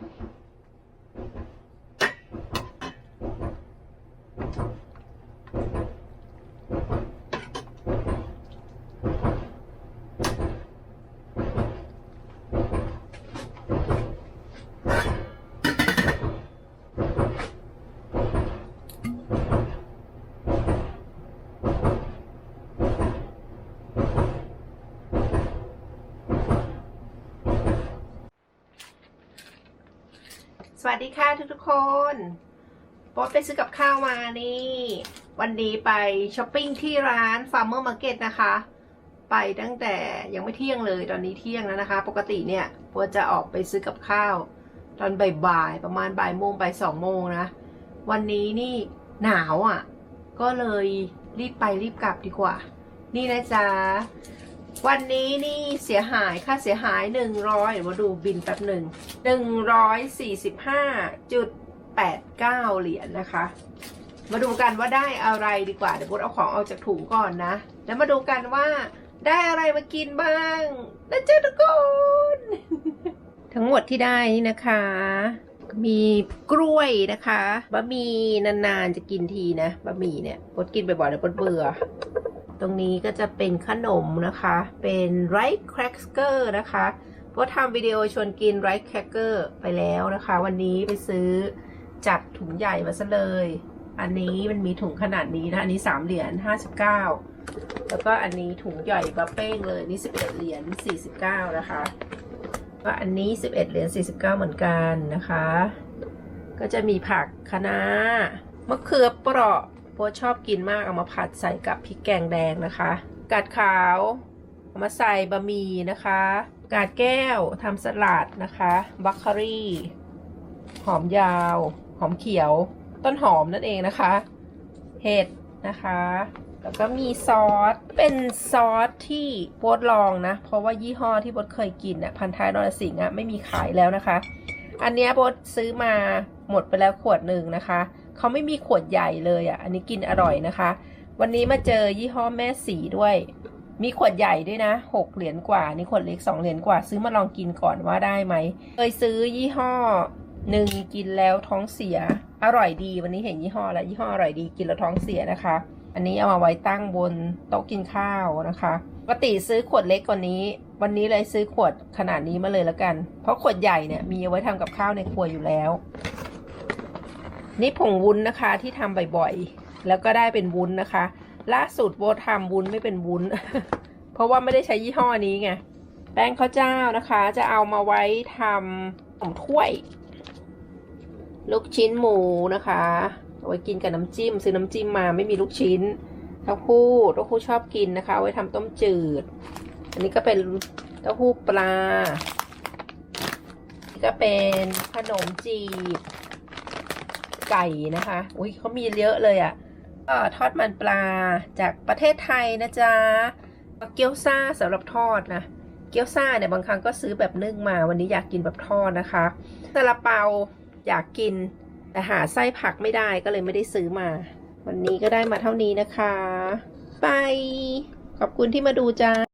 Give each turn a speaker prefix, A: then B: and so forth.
A: you สวัสดีค่ะทุกทุกคนโป๊ตไปซื้อกับข้าวมานี่ วันนี้ไปช้อปปิ้งที่ร้าน Farmer Market นะคะ ไปตั้งแต่ยังไม่เที่ยงเลยตอนนี้เที่ยงแล้วนะคะ ปกติเนี่ยโป๊จะออกไปซื้อกับข้าว ตอนบ่ายๆประมาณบ่ายโมงบ่ายสองโมงนะ วันนี้นี่หนาวอะ่ะ ก็เลยรีบไปรีบกลับดีกว่า นี่นะจ๊ะ วันนี้นี่เสียหายค่าเสียหาย100เดี๋ยมาดูบินแป๊บหนึ่ง145.89เหรียญนะคะ มาดูกันว่าได้อะไรดีกว่า เดี๋ยวบดเอาของออกจากถุงก่อนนะ แล้วมาดูกันว่าได้อะไรมากินบ้างนะจ๊ะทุกคนทั้งหมดที่ได้นี่นะคะ มีกล้วยนะคะ บะหมี่นานๆจะกินทีนะ บะหมี่เนี่ยบดกินบ่อยๆแล้วบดเบื่อ ตรงนี้ก็จะเป็นขนมนะคะ เป็นไรซ์แครกเกอร์นะคะเพราะทำวิดีโอชวนกินไรซ์แครกเกอร์ไปแล้วนะคะ วันนี้ไปซื้อจัดถุงใหญ่มาซะเลย อันนี้มันมีถุงขนาดนี้นะ อันนี้ 3 เหรียญ59 แล้วก็อันนี้ถุงใหญ่บะเป้งเลย นี่ 11 เหรียญ49 นะคะ ก็อันนี้ 11 เหรียญ49 เหมือนกันนะคะ ก็จะมีผักคะน้ามะเขือเปราะ พสชอบกินมากเอามาผัดใส่กับพริกแกงแดงนะคะ กาดขาวเอามาใส่บะหมี่นะคะ กาดแก้วทำสลัดนะคะบัคคารี่ หอมยาว หอมเขียว ต้นหอมนั่นเองนะคะ เห็ดนะคะ แล้วก็มีซอส เป็นซอสที่โบดลองนะ เพราะว่ายี่ห้อที่โบดเคยกินอะพันท้ายนรสิงห์อะไม่มีขายแล้วนะคะ อันเนี้ยโบดซื้อมาหมดไปแล้วขวดหนึ่งนะคะ เขาไม่มีขวดใหญ่เลยอะ อันนี้กินอร่อยนะคะ วันนี้มาเจอยี่ห้อแม่สีด้วย มีขวดใหญ่ด้วยนะหกเหรียญกว่า นี่ขวดเล็กสองเหรียญกว่า ซื้อมาลองกินก่อนว่าได้ไหมเคยซื้อยี่ห้อหนึ่งกินแล้วท้องเสีย อร่อยดี วันนี้เห็นยี่ห้อแล้วยี่ห้ออร่อยดีกินแล้วท้องเสียนะคะ อันนี้เอามาไว้ตั้งบนโต๊ะกินข้าวนะคะปกติซื้อขวดเล็กกว่านี้ วันนี้เลยซื้อขวดขนาดนี้มาเลยแล้วกัน เพราะขวดใหญ่เนี่ยมีเอาไว้ทำกับข้าวในครัวอยู่แล้ว นี่ผงวุ้นนะคะที่ทำบ่อยๆ แล้วก็ได้เป็นวุ้นนะคะ ล่าสุดโบทำวุ้นไม่เป็นวุ้น เพราะว่าไม่ได้ใช้ยี่ห้อนี้ไง แป้งข้าวเจ้านะคะ จะเอามาไว้ทำขนมถ้วย ลูกชิ้นหมูนะคะเอาไว้กินกับน้ำจิ้ม ซื้อน้ำจิ้มมาไม่มีลูกชิ้นเต้าหู้เต้าหู้ชอบกินนะคะเอาไว้ทำต้มจืด อันนี้ก็เป็นเต้าหู้ปลานี่ก็เป็นขนมจีบ ไก่นะคะ อุ้ยเขามีเยอะเลยอะ่ะก็ทอดมันปลาจากประเทศไทยนะจ๊ะเกี๊ยวซ่าสำหรับทอดนะ เกี๊ยวซ่าเนี่ยบางครั้งก็ซื้อแบบนึ่งมา วันนี้อยากกินแบบทอดนะคะซาลาเปาอยากกิน แต่หาไส้ผักไม่ได้ก็เลยไม่ได้ซื้อมา วันนี้ก็ได้มาเท่านี้นะคะ ไป ขอบคุณที่มาดูจ้า